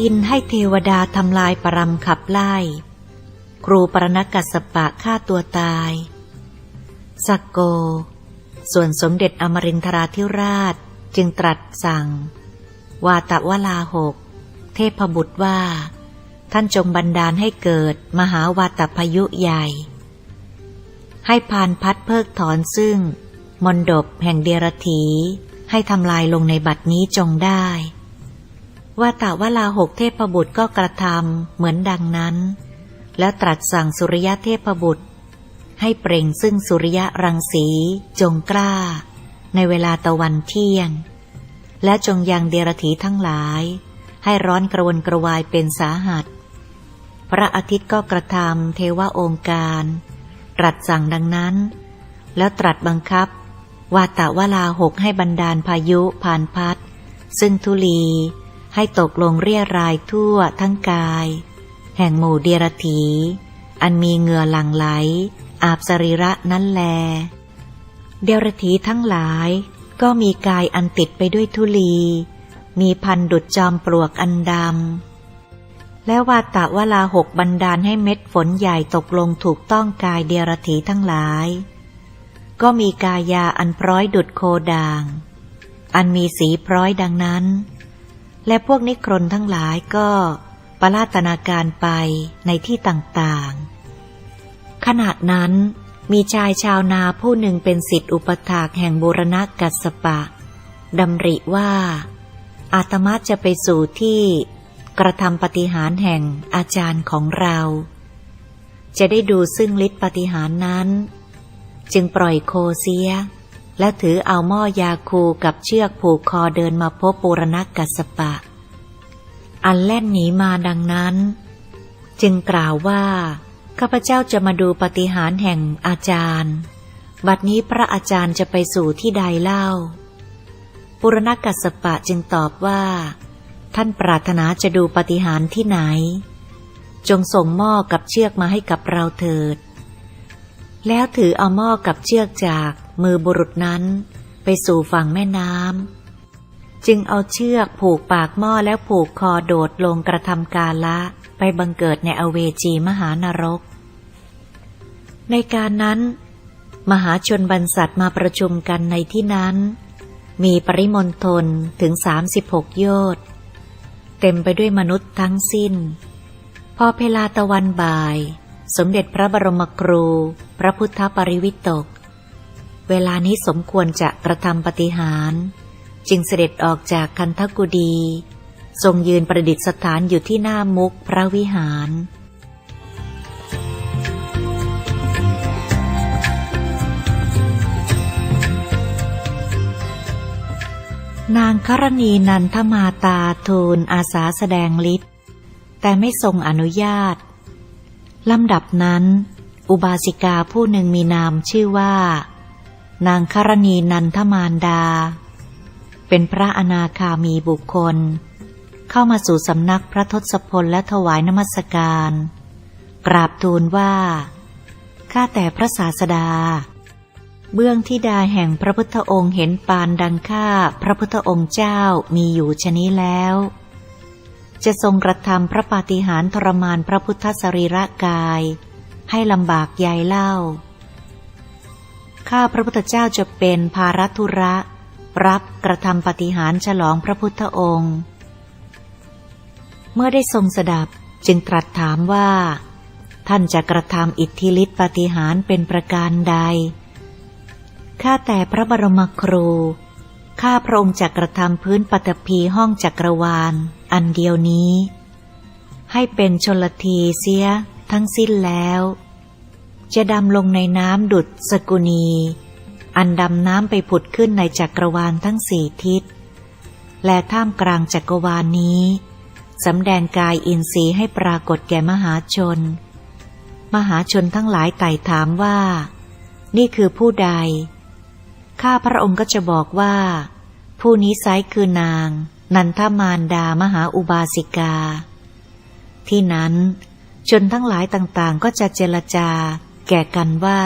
อินให้เทวดาทำลายปรำขับไล่ ครูปรณกัสสปะฆ่าตัวตาย สักโก ส่วนสมเด็จอมรินทราธิราชจึงตรัสสั่ง วาตะวลาหก เทพบุตรว่า ท่านจงบันดาลให้เกิดมหาวาตพายุใหญ่ ให้พานพัดเพิกถอนซึ่ง มนดบแห่งเดรถีให้ทำลายลงในบัดนี้จงได้ ว่าตาวลาหกเทพบุตรก็กระทำเหมือนดังนั้น แล้วตรัสสั่งสุริยะเทพบุตร ให้เปล่งซึ่งสุริยะรังสีจงกล้า ในเวลาตะวันเที่ยง และจงยังเดรถีทั้งหลาย ให้ร้อนกระวนกระวายเป็นสาหัส พระอาทิตย์ก็กระทำเทวองค์การ ตรัสสั่งดังนั้น แล้วตรัสบังคับวาตะวลาหกให้บรรดาลพายุผ่านพัดซึ่งทุลี ให้ตกลงเรียรายทั่วทั้งกาย แห่งหมู่เดียรถีอันมีเหงื่อหลั่งไหล อาบสรีระนั้นแล เดียรถีทั้งหลายก็มีกายอันติดไปด้วยทุลี มีพันดุดจอมปลวกอันดำ และวาตะวลาหกบันดาลให้เม็ดฝนใหญ่ตกลงถูกต้องกายเดียรถีทั้งหลาย ก็มีกายาอันพร้อยดุดโคด่าง อันมีสีพร้อยดังนั้น และพวกนิครนทั้งหลายก็ประลาตนาการไปในที่ต่างๆ ขณะนั้นมีชายชาวนาผู้หนึ่งเป็นสิทธิอุปถากแห่งบูรณะกัสสปะดำริว่า อาตมาจะไปสู่ที่กระทำปฏิหารแห่งอาจารย์ของเรา จะได้ดูซึ่งฤทธิปฏิหารนั้น จึงปล่อยโคเสีย และถือเอาหม้อยาคูกับเชือกผูกคอเดินมาพบปูรณกัสปะ อันแล่นหนีมาดังนั้น จึงกล่าวว่า ข้าพเจ้าจะมาดูปฏิหารแห่งอาจารย์ บัดนี้พระอาจารย์จะไปสู่ที่ใดเล่า ปุรณกัสปะจึงตอบว่า ท่านปรารถนาจะดูปฏิหารที่ไหน จงส่งหม้อกับเชือกมาให้กับเราเถิด แล้วถือเอาหม้อกับเชือกจาก มือบุรุษนั้นไปสู่ฝั่งแม่น้ำจึงเอาเชือกผูกปากหม้อแล้วผูกคอโดดลงกระทำกาละไปบังเกิดในอเวจีมหานรก ในการนั้น มหาชนบรรษัทมาประชุมกันในที่นั้น มีปริมณฑลถึงสามสิบหกโยชน์เต็มไปด้วยมนุษย์ทั้งสิ้น พอเพลาตะวันบ่าย สมเด็จพระบรมครู พระพุทธปริวิตก เวลานี้สมควรจะกระทำปฏิหาร จึงเสด็จออกจากคันธกุดี ทรงยืนประดิษฐานอยู่ที่หน้ามุกพระวิหารนางครณีนันทมาตาทูลอาสาแสดงฤทธิ์แต่ไม่ทรงอนุญาต ลำดับนั้น อุบาสิกาผู้หนึ่งมีนามชื่อว่า นางครณีนันทมารดา เป็นพระอนาคามีบุคคล เข้ามาสู่สำนักพระทศพลและถวายนมัสการ กราบทูลว่า ข้าแต่พระศาสดา เบื้องที่ดาแห่งพระพุทธองค์เห็นปานดังข้าพระพุทธองค์เจ้ามีอยู่ชนี้แล้ว จะทรงกระทำพระปาฏิหาริย์ทรมานพระพุทธสรีระกาย ให้ลำบากยายเล่า ข้าพระพุทธเจ้าจะเป็นภารัตุระ รับกระทำปฏิหารฉลองพระพุทธองค์ เมื่อได้ทรงสดับจึงตรัสถามว่า ท่านจะกระทำอิทธิฤทธิปฏิหารเป็นประการใด ข้าแต่พระบรมครู ข้าพระองค์จะกระทำพื้นปฐพีห้องจักรวาล อันเดียวนี้ ให้เป็นชลทีเสียทั้งสิ้นแล้ว จะดำลงในน้ำดุดสกุณี อันดำน้ำไปผุดขึ้นในจักรวาลทั้งสี่ทิศ และท่ามกลางจักรวาลนี้สำแดงกายอินทรีย์ให้ปรากฏแก่มหาชน มหาชนทั้งหลายไต่ถามว่า นี่คือผู้ใด ข้าพระองค์ก็จะบอกว่า ผู้นี้ไซคือนาง นันทมารดามหาอุบาสิกา ที่นั้น ชนทั้งหลายต่างๆก็จะเจรจา แก่กันว่า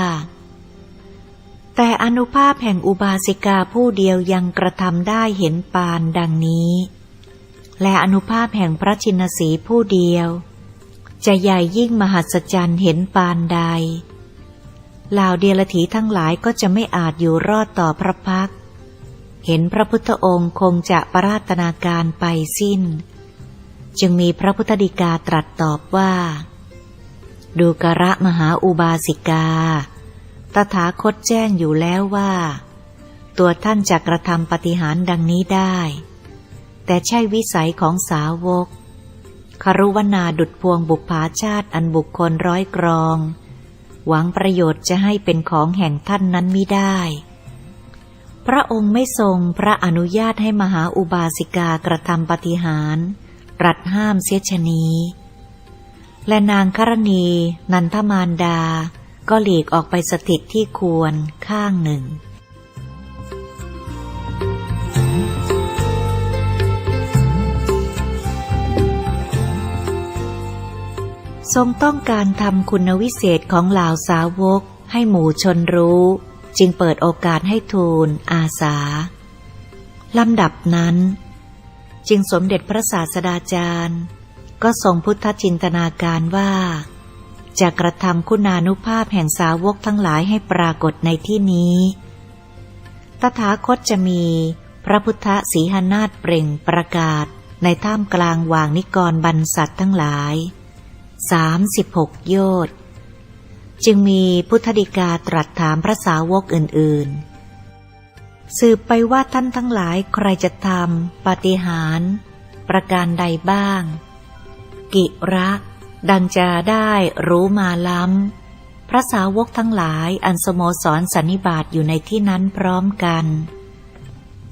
แต่อนุภาพแห่งอุบาสิกาผู้เดียวยังกระทำได้เห็นปานดังนี้ และอนุภาพแห่งพระชินสีผู้เดียว จะใหญ่ยิ่งมหัศจรรย์เห็นปานใดเหล่าเดียรถีทั้งหลายก็จะไม่อาจอยู่รอดต่อพระพัก เห็นพระพุทธองค์คงจะปราตนาการไปสิ้น จึงมีพระพุทธดีกาตรัสตอบว่า ดูกระมหาอุบาสิกา ตถาคตแจ้งอยู่แล้วว่า ตัวท่านจะกระทำปฏิหารดังนี้ได้ แต่ใช่วิสัยของสาวก ครุวนาดุดพวงบุพภาชาติอันบุคคลร้อยกรอง หวังประโยชน์จะให้เป็นของแห่งท่านนั้นไมิได้ พระองค์ไม่ทรงพระอนุญาตให้มหาอุบาสิกากระทำปฏิหารรัสห้ามเสียชนี และนางครณี นันทมารดา ก็หลีกออกไปสถิตที่ควรข้างหนึ่ง ทรงต้องการทำคุณวิเศษของเหล่าสาวก ให้หมู่ชนรู้ จึงเปิดโอกาสให้ทูลอาสาลำดับนั้น จึงสมเด็จพระศาสดาจารย์ ก็ทรงพุทธจินตนาการว่า จะกระทำคุณานุภาพแห่งสาวกทั้งหลายให้ปรากฏในที่นี้ ตถาคตจะมีพระพุทธสีหนาฏเปล่งประกาศในท่ามกลางวางนิกรบรรสัตว์ทั้งหลายสามสิบหกโยชน์จึงมีพุทธดิกาตรัสถามพระสาวกอื่น ๆ สืบไปว่าท่านทั้งหลายใครจะทำปฏิหาร ประการใดบ้าง กิระ ดังจะได้รู้มาล้ำ พระสาวกทั้งหลายอันสโมสรสันนิบาตอยู่ในที่นั้นพร้อมกัน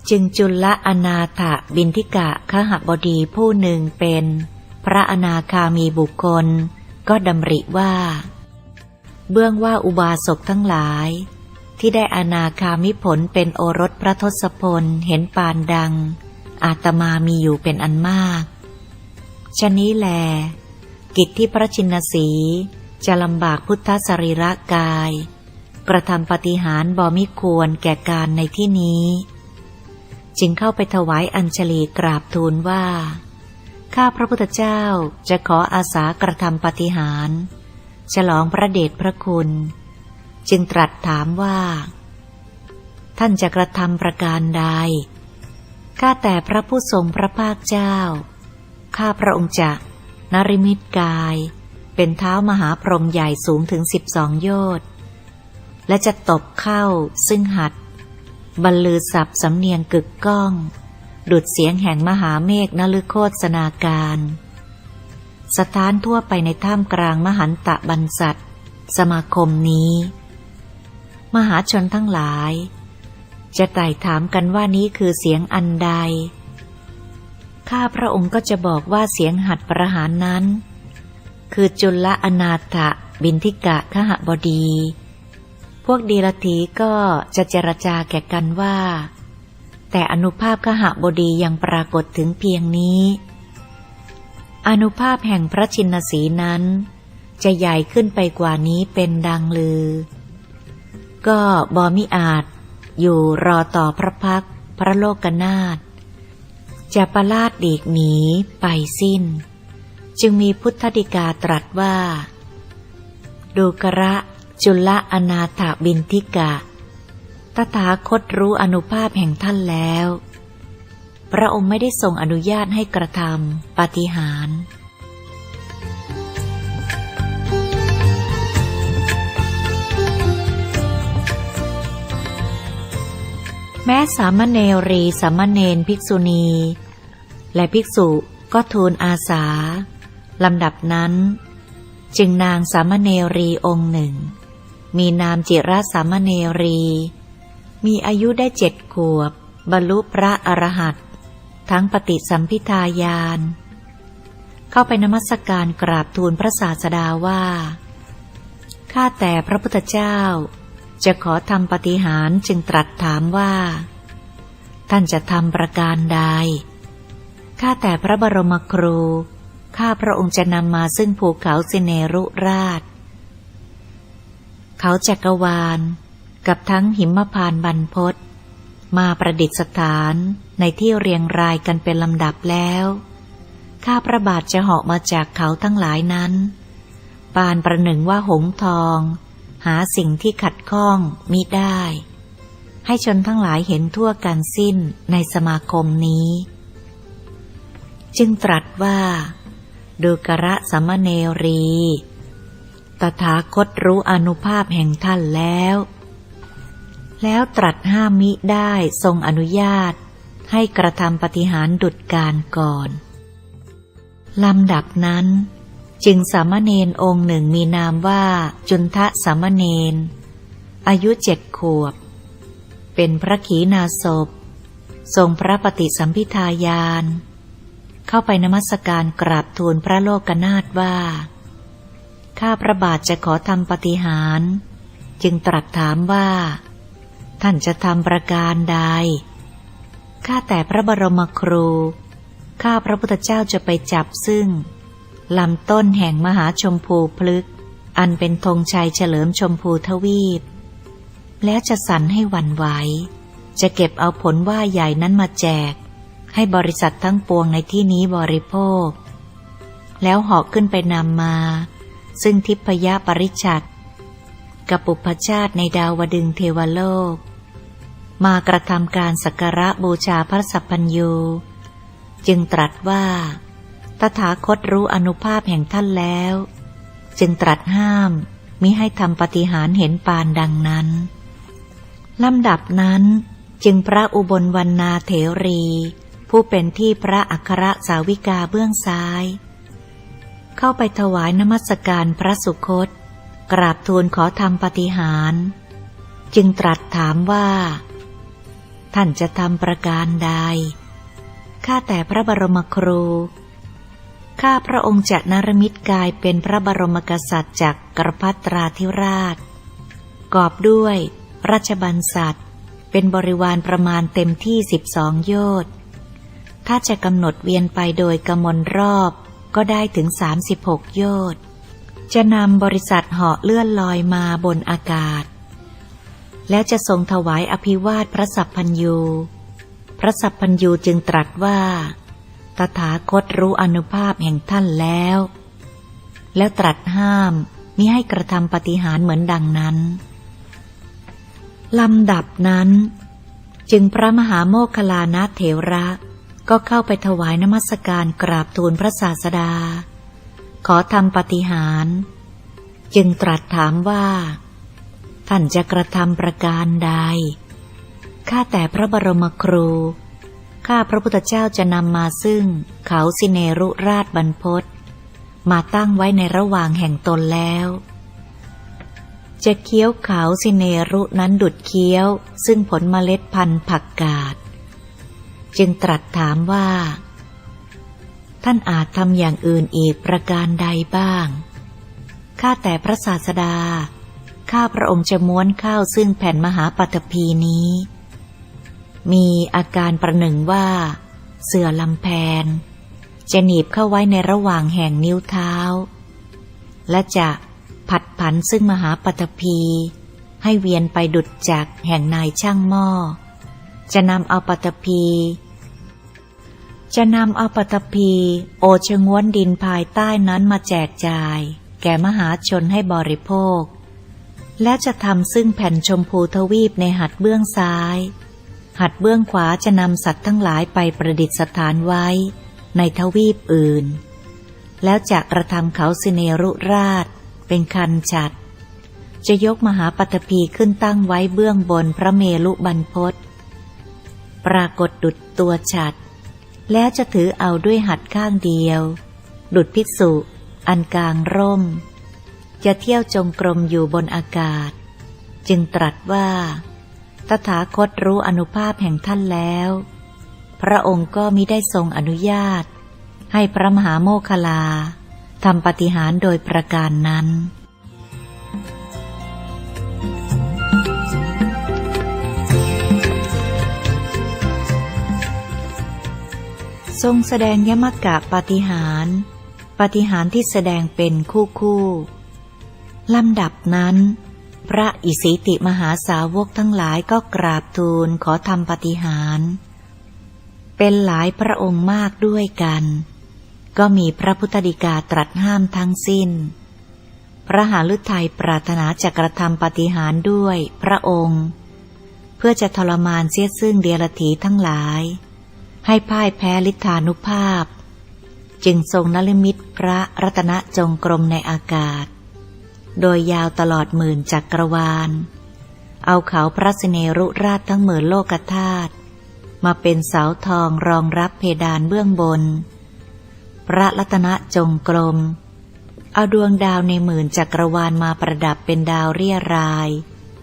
จึงจุลอนาถบินทิกะขหบดีผู้หนึ่งเป็น พระอนาคามีบุคคล ก็ดำริว่า เบื้องว่าอุบาสกทั้งหลาย ที่ได้อนาคามิผลเป็นโอรสพระทศพลเห็นปานดัง อาตมามีอยู่เป็นอันมาก ชนี้แล กิจที่พระชินสีจะลำบากพุทธสรีระกาย กระทำปฏิหารบอมิควรแก่การในที่นี้ จึงเข้าไปถวายอัญชลีกราบทูลว่า ข้าพระพุทธเจ้าจะขออาสากระทำปฏิหาร ฉลองพระเดชพระคุณ จึงตรัสถามว่า ท่านจะกระทำประการใดข้าแต่พระผู้ทรงพระภาคเจ้า ข้าพระองค์จะนริมิตกาย เป็นเท้ามหาพรหมใหญ่สูงถึงสิบสองโยชน์และจะตบเข้าซึ่งหัด บรรลือสับสำเนียงกึกก้อง ดุดเสียงแห่งมหาเมฆนลึกโคสนาการ สถานทั่วไปในท่ามกลางมหันตะบรรษัทสมาคมนี้ มหาชนทั้งหลาย จะไต่ถามกันว่านี้คือเสียงอันใด ข้าพระองค์ก็จะบอกว่าเสียงหัดประหารนั้น คือจุลอนาถบินทิกะขหบดี พวกดีลทีก็จะเจรจาแก่กันว่า แต่อนุภาพขหบดียังปรากฏถึงเพียงนี้ อนุภาพแห่งพระชินสีนั้น จะใหญ่ขึ้นไปกว่านี้เป็นดังลือ ก็บอมิอาจอยู่รอต่อพระพักพระโลกนาถ จะประลาดดีกหนีไปสิ้น จึงมีพุทธดิกาตรัสว่า ดูกระจุลอนาถบินทิกะ ตถาคตรู้อนุภาพแห่งท่านแล้ว พระองค์ไม่ได้ทรงอนุญาตให้กระทำปฏิหาร ม้สามเณรีสามเณรภิกษุณี และภิกษุก็ทูลอาสาลำดับนั้น จึงนางสามเณรีองค์หนึ่ง มีนามจิระสามเณรี มีอายุได้เจ็ดขวบ บรรลุพระอรหันต์ทั้งปฏิสัมพิทายานเข้าไปนมัสการกราบทูลพระศาสดาว่า ข้าแต่พระพุทธเจ้า จะขอทำปฏิหารจึงตรัสถามว่า ท่านจะทำประการใด ข้าแต่พระบรมครู ข้าพระองค์จะนำมาซึ่งภูเขาสิเนรุราช เขาจักรวาล กับทั้งหิมพานบรรพศมาประดิษฐานในที่เรียงรายกันเป็นลำดับแล้ว ข้าพระบาทจะเหาะมาจากเขาทั้งหลายนั้น ปานประหนึ่งว่าหงทอง หาสิ่งที่ขัดข้องมิได้ ให้ชนทั้งหลายเห็นทั่วกันสิ้นในสมาคมนี้ จึงตรัสว่า ดูกระสมเนรี ตถาคตรู้อนุภาพแห่งท่านแล้ว แล้วตรัสห้ามมิได้ทรงอนุญาต ให้กระทำปฏิหารดุดการก่อนลำดับนั้น จึงสามเณรองค์หนึ่งมีนามว่าจุนทะสามเณรอายุเจ็ดขวบ เป็นพระขีณาสพ ทรงพระปฏิสัมพิทายาน เข้าไปนมัสการกราบทูลพระโลกนาถว่า ข้าพระบาทจะขอทำปฏิหาร จึงตรัสถามว่า ท่านจะทำประการใด ข้าแต่พระบรมครู ข้าพระพุทธเจ้าจะไปจับซึ่ง ลำต้นแห่งมหาชมพูพลึก อันเป็นธงชัยเฉลิมชมพูทวีป แล้วจะสั่นให้วันไหว จะเก็บเอาผลว่าใหญ่นั้นมาแจก ให้บริษัททั้งปวงในที่นี้บริโภค แล้วหาะขึ้นไปนำมา ซึ่งทิพยปริชัดกับปุพชาติในดาวดึงเทวโลก มากระทำการสักการะบูชาพระสัพพัญญู จึงตรัสว่า ตถาคตรู้อนุภาพแห่งท่านแล้ว จึงตรัสห้ามมิให้ทำปฏิหารเห็นปานดังนั้นลำดับนั้นจึงพระอุบลวันนาเถรี ผู้เป็นที่พระอัครสาวิกาเบื้องซ้าย เข้าไปถวายนมัสการพระสุคต กราบทูลขอทำปฏิหาร จึงตรัสถามว่า ท่านจะทำประการใด ข้าแต่พระบรมครู ข้าพระองค์จะนรมิตกายเป็นพระบรมกษัตริย์จากกรพัตราธิราช กอบด้วยราชบัญสัตว์เป็นบริวารประมาณเต็มที่สิบสองโยชน์ถ้าจะกำหนดเวียนไปโดยกมลรอบก็ได้ถึงสามสิบหกโยชน์จะนำบริษัทเหาะเลื่อนลอยมาบนอากาศ แล้วจะทรงถวายอภิวาทพระสัพพัญยู พระสัพพัญยูจึงตรัสว่า ตถาคตรู้อนุภาพแห่งท่านแล้ว แล้วตรัสห้ามมิให้กระทำปฏิหารเหมือนดังนั้น ลำดับนั้น จึงพระมหาโมคลานะเถระก็เข้าไปถวายนมัสการกราบทูลพระศาสดา ขอทำปฏิหาร จึงตรัสถามว่า ท่านจะกระทำประการใด ข้าแต่พระบรมครู ข้าพระพุทธเจ้าจะนำมาซึ่ง เขาสิเนรุราชบรรพศมาตั้งไว้ในระหว่างแห่งตนแล้ว จะเคี้ยวเขาสิเนรุนั้นดุดเคี้ยว ซึ่งผลเมล็ดพันธุ์ผักกาด จึงตรัสถามว่า ท่านอาจทำอย่างอื่นอีกประการใดบ้าง ข้าแต่พระศาสดา ข้าพระองค์จะม้วนข้าวซึ่งแผ่นมหาปัตภีนี้ มีอาการประหนึ่งว่า เสือลำแพน จะหนีบเข้าไว้ในระหว่างแห่งนิ้วเท้า และจะผัดผันซึ่งมหาปัตภีให้เวียนไปดุดจากแห่งนายช่างหม้อ จะนำเอาปัตภีจะนำเอาปัตภีโอชงวนดินภายใต้นั้นมาแจกจ่าย แก่มหาชนให้บริโภค และจะทำซึ่งแผ่นชมพูทวีปในหัดเบื้องซ้าย หัดเบื้องขวาจะนำสัตว์ทั้งหลายไปประดิษฐานไว้ ในทวีปอื่น แล้วจะกระทำเขาสิเนรุราช เป็นคันฉัด จะยกมหาปัตภีขึ้นตั้งไว้เบื้องบนพระเมลุบรรพศปรากฏดุดตัวฉัด แล้วจะถือเอาด้วยหัดข้างเดียว ดุดพิสุอันกลางร่ม จะเที่ยวจงกรมอยู่บนอากาศ จึงตรัสว่า ตถาคตรู้อนุภาพแห่งท่านแล้ว พระองค์ก็มิได้ทรงอนุญาต ให้พระมหาโมคคลาทำปฏิหารโดยประการนั้น ทรงแสดงยมกะปฏิหาร ปฏิหารที่แสดงเป็นคู่คู่ลำดับนั้น พระอิสิติมหาสาวกทั้งหลายก็กราบทูลขอทำปฏิหาร เป็นหลายพระองค์มากด้วยกัน ก็มีพระพุทธดิกาตรัสห้ามทั้งสิ้น พระหาฤทัยปรารถนาจะกระทำปฏิหารด้วยพระองค์ เพื่อจะทรมานเสียซึ่งเดียรถีทั้งหลาย ให้พ่ายแพ้ลิทธานุภาพ จึงทรงนลิมิตพระรัตนจงกรมในอากาศ โดยยาวตลอดหมื่นจักรวาล เอาเขาพระสเนรุราชทั้งหมื่นโลกธาตุมาเป็นเสาทองรองรับเพดานเบื้องบน พระรัตนจงกรม เอาดวงดาวในหมื่นจักรวาลมาประดับเป็นดาวเรียราย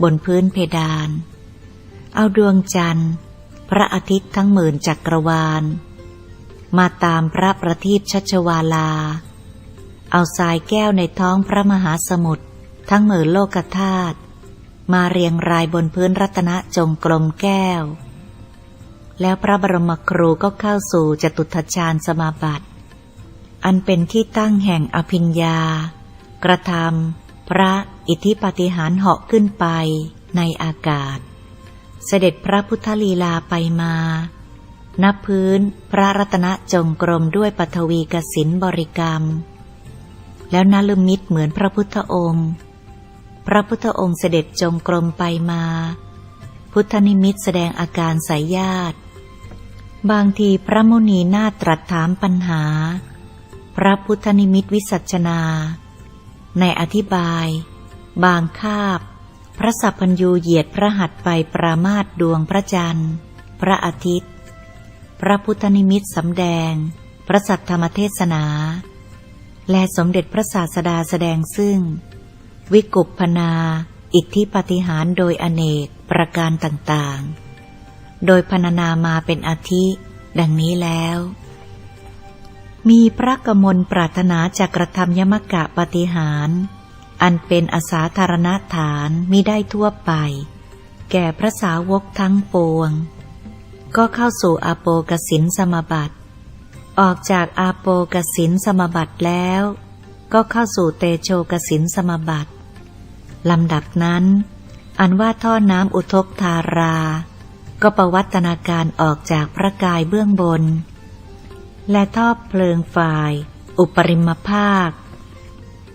บนพื้นเพดาน เอาดวงจันทร์ พระอาทิตย์ทั้งหมื่นจักรวาล มาตามพระประทีปชัชวาลา เอาทรายแก้วในท้องพระมหาสมุทรทั้งหมื่นโลกธาตุมาเรียงรายบนพื้นรัตนจงกรมแก้ว แล้วพระบรมครูก็เข้าสู่จตุทชาญสมาบัติ อันเป็นที่ตั้งแห่งอภิญญา กระทำพระอิทธิปฏิหารเหาะขึ้นไปในอากาศ เสด็จพระพุทธลีลาไปมานับพื้นพระรัตนจงกรมด้วยปฐวีกสินบริกรรม แล้วนลมิตเหมือนพระพุทธองค์ พระพุทธองค์เสด็จจงกรมไปมา พุทธนิมิตแสดงอาการสายญาติ บางทีพระมุนีนาตรัสถามปัญหา พระพุทธนิมิตวิสัชนา ในอธิบาย บางคาบ พระสัพพัญยูเหยียดพระหัตถ์ไปปรามาตดวงพระจันทร์ พระอาทิตย์ พระพุทธนิมิตสำแดง พระสัทธรรมเทศนา และสมเด็จพระศาสดาแสดงซึ่ง วิกุปพนา อิทธิปฏิหารโดยอเนกประการต่างๆ โดยพรรณนามาเป็นอาทิ ดังนี้แล้ว มีพระกมลปรารถนาจะกระทำยมกะปฏิหาร อันเป็นอาสาธารณฐานมิได้ทั่วไป แก่พระสาวกทั้งปวง ก็เข้าสู่อโปกสินสมบัติ ออกจากอาโปกสินสมบัติแล้ว ก็เข้าสู่เตโชกสินสมบัติลำดับนั้น อันว่าท่อน้ำอุทกธารา ก็ประวัตนาการออกจากพระกายเบื้องบน และท่อเพลิงฝ่าย อุปริมภาค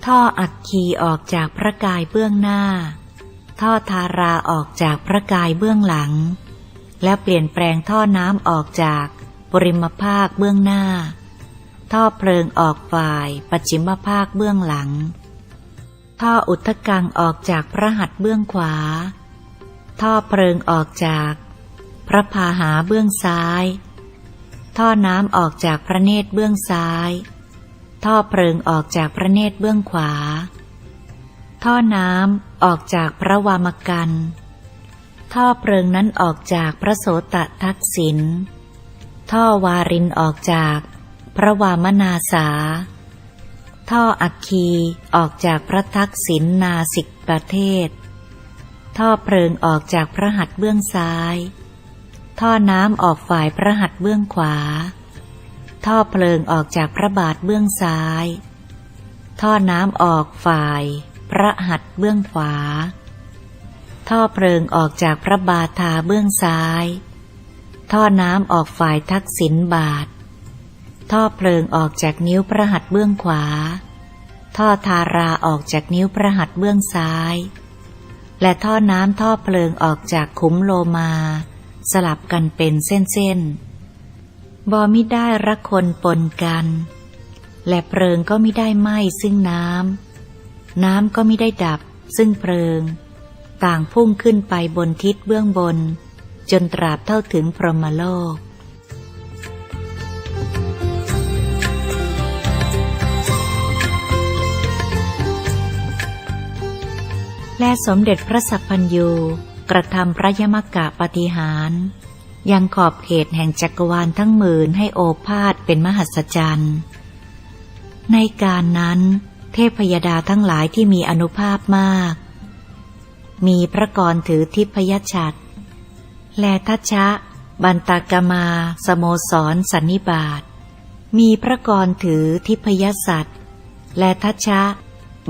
ท่ออักคีออกจากพระกายเบื้องหน้า ท่อทาราออกจากพระกายเบื้องหลัง และเปลี่ยนแปลงท่อน้ำออกจาก ปริมภาคเบื้องหน้า ท่อเพลิงออกฝ่ายปัจฉิมภาคเบื้องหลัง ท่ออุทธกังออกจากพระหัตถ์เบื้องขวา ท่อเพลิงออกจาก พระพาหาเบื้องซ้าย ท่อน้ำออกจากพระเนตรเบื้องซ้าย ท่อเพลิงออกจากพระเนตรเบื้องขวา ท่อน้ำออกจากพระวามกันท่อเพลิงนั้นออกจากพระโสตทักษิณ ท่อวารินออกจาก พระวามนาสา ท่ออัคคีออกจากพระทักษิณนาสิกประเทศ ท่อเพลิงออกจากพระหัตถ์เบื้องซ้าย ท่อน้ำออกฝ่ายพระหัตถ์เบื้องขวา ท่อเพลิงออกจากพระบาทเบื้องซ้าย ท่อน้ำออกฝ่าย พระหัตถ์เบื้องขวา ท่อเพลิงออกจากพระบาทาเบื้องซ้าย ท่อน้ำออกฝ่ายทักษิณบาท ท่อเพลิงออกจากนิ้วพระหัตถ์เบื้องขวา ท่อทาราออกจากนิ้วพระหัตถ์เบื้องซ้าย และท่อน้ำท่อเพลิงออกจากขุมโลมา สลับกันเป็นเส้นๆบอมิได้รักคนปนกัน และเพลิงก็ไม่ได้ไหม้ซึ่งน้ำน้ำก็ไม่ได้ดับซึ่งเพลิง ต่างพุ่งขึ้นไปบนทิศเบื้องบน จนตราบเท่าถึงพรหมโลก และสมเด็จพระสัพพัญยูกระทำพระยมกะปฏิหาร ยังขอบเขตแห่งจักรวาลทั้งหมื่นให้โอภาษเป็นมหัศจรรย์ ในการนั้น เทพยดาทั้งหลายที่มีอนุภาพมาก มีพระกรถือทิพยชัด แลทัชะ บันตากมา สโมสรสันนิบาต มีพระกรถือทิพยสัตว์และทัชะ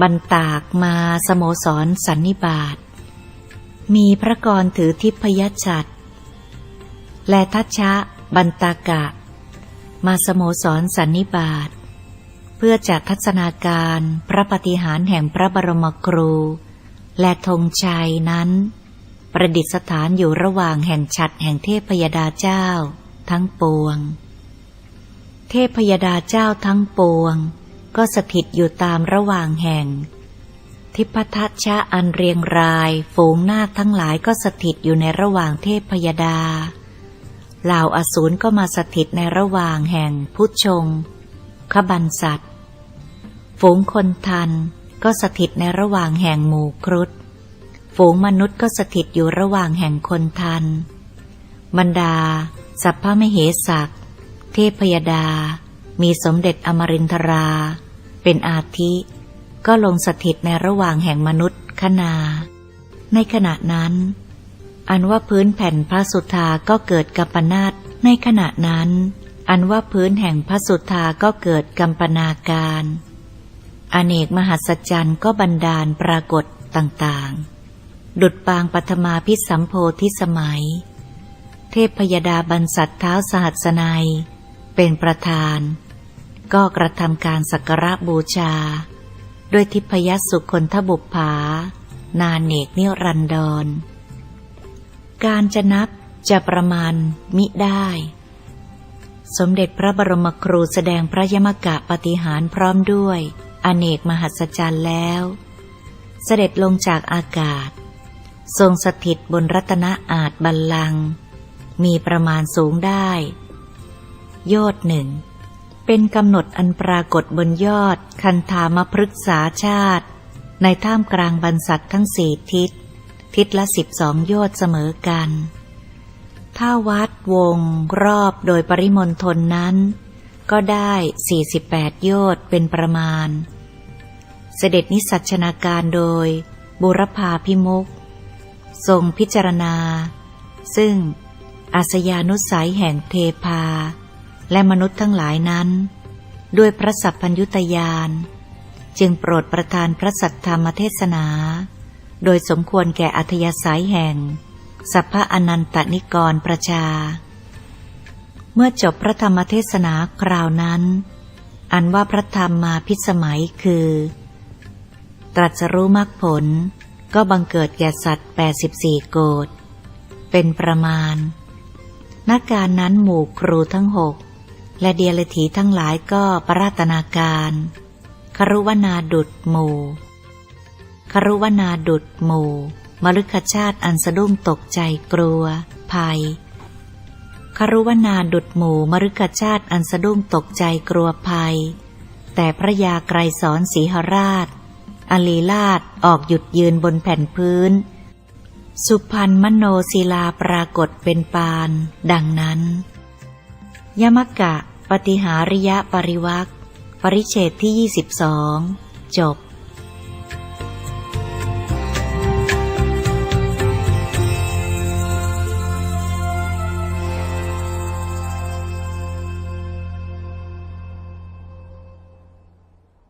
บันตากมาสโมสรสันนิบาต มีพระกรถือทิพยชัดและทัชะ บันตากะ มาสโมสรสันนิบาต เพื่อจะทัศนาการพระปฏิหารแห่งพระบรมครู และธงชัยนั้น ประดิษฐานอยู่ระหว่างแห่งฉัดแห่งเทพพยดาเจ้า ทั้งปวง เทพพยดาเจ้าทั้งปวง ก็สถิตอยู่ตามระหว่างแห่ง ทิพทัชชะอันเรียงราย ฝูงนาคทั้งหลายก็สถิตอยู่ในระหว่างเทพพยดาเหล่าอสูรก็มาสถิตในระหว่างแห่งพุทธชง ขบันสัตว์ ฝูงคนทันก็สถิตในระหว่างแห่งหมู่ครุฑ ฝูงมนุษย์ก็สถิตอยู่ระหว่างแห่งคนทัน บรรดา สัพพะมเหสักเทพพยดา มีสมเด็จอมรินทรา เป็นอาทิ ก็ลงสถิตในระหว่างแห่งมนุษย์คณา ในขณะนั้น อันว่าพื้นแผ่นพระสุธาก็เกิดกัมปนาตในขณะนั้น อันว่าพื้นแห่งพระสุธาก็เกิดกัมปนาการ อเนกมหัศจรรย์ก็บันดาลปรากฏต่างๆ ดุดปางปัทมาพิสัมโพธิสมัย เทพพยดาบรรสัตเท้าสหัสนัยเป็นประธาน ก็กระทำการสักการะบูชา ด้วยทิพยสุคนทบุปผา นาเนกนิรันดร การจะนับจะประมาณมิได้ สมเด็จพระบรมครูแสดงพระยมกะปฏิหารพร้อมด้วย อเนกมหัศจรรย์แล้ว เสด็จลงจากอากาศ ทรงสถิตบนรัตนอาจบัลลัง มีประมาณสูงได้ ยอดหนึ่ง เป็นกำหนดอันปรากฏบนยอดคันธามพฤกษาชาติ ในท่ามกลางบรรษัททั้งสี่ทิศ ทิศละสิบสองยอดเสมอกัน ถ้าวัดวงรอบโดยปริมณฑลนั้น ก็ได้สี่สิบแปดยอดเป็นประมาณ เสด็จนิสัชนาการโดยบุรพาพิมุก ทรงพิจารณา ซึ่งอาสยานุสัยแห่งเทพา และมนุษย์ทั้งหลายนั้น ด้วยพระสัพพัญยุตยาน จึงโปรดประทานพระสัทธรรมเทศนา โดยสมควรแก่อัธยาศัยแห่ง สัพพะอนันตนิกรประชา เมื่อจบพระธรรมเทศนาคราวนั้น อันว่าพระธรรมมาพิสมัยคือ ตรัสรู้มรรคผล ก็บังเกิดแก่สัตว์ 84 โกดเป็นประมาณนักการนั้นหมู่ครูทั้งหก และเดียรถีทั้งหลายก็ปราตนาการครุวนาดุดหมู่ครุวนาดุดหมู่ มฤคชาติอันสะดุ้งตกใจกลัว ภัยครุวนาดุดหมู่มฤคชาติอันสะดุ้งตกใจกลัวภัย แต่พระยาไกรสอนสีหราช อลีลาดออกหยุดยืนบนแผ่นพื้น สุพรรณมโนศิลาปรากฏเป็นปาน ดังนั้น ยมกะ ปฏิหาริยะปริวักปริเฉตที่ 22 จบ